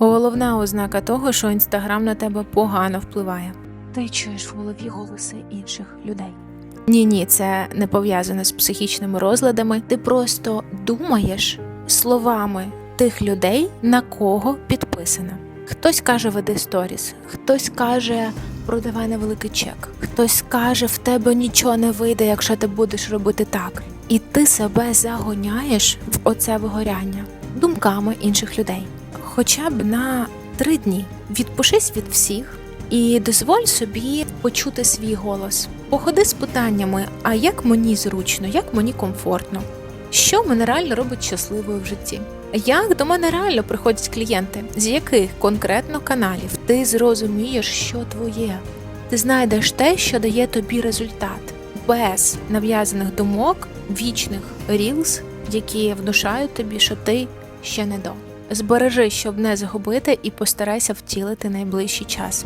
Головна ознака того, що інстаграм на тебе погано впливає. Ти чуєш в голові голоси інших людей. Ні, ні, це не пов'язано з психічними розладами. Ти просто думаєш словами тих людей, на кого підписана. Хтось каже веди сторіс, хтось каже продавай невеликий чек, хтось каже в тебе нічого не вийде, якщо ти будеш робити так. І ти себе загоняєш в оце вигоряння думками інших людей. Хоча б на три дні відпишись від всіх і дозволь собі почути свій голос. Походи з питаннями: а як мені зручно, як мені комфортно, що мене реально робить щасливою в житті? Як до мене реально приходять клієнти, з яких конкретно каналів ти зрозумієш, що твоє? Ти знайдеш те, що дає тобі результат, без нав'язаних думок, вічних рілз, які внушають тобі, що ти ще не до. Збережи, щоб не загубити, і постарайся втілити найближчий час.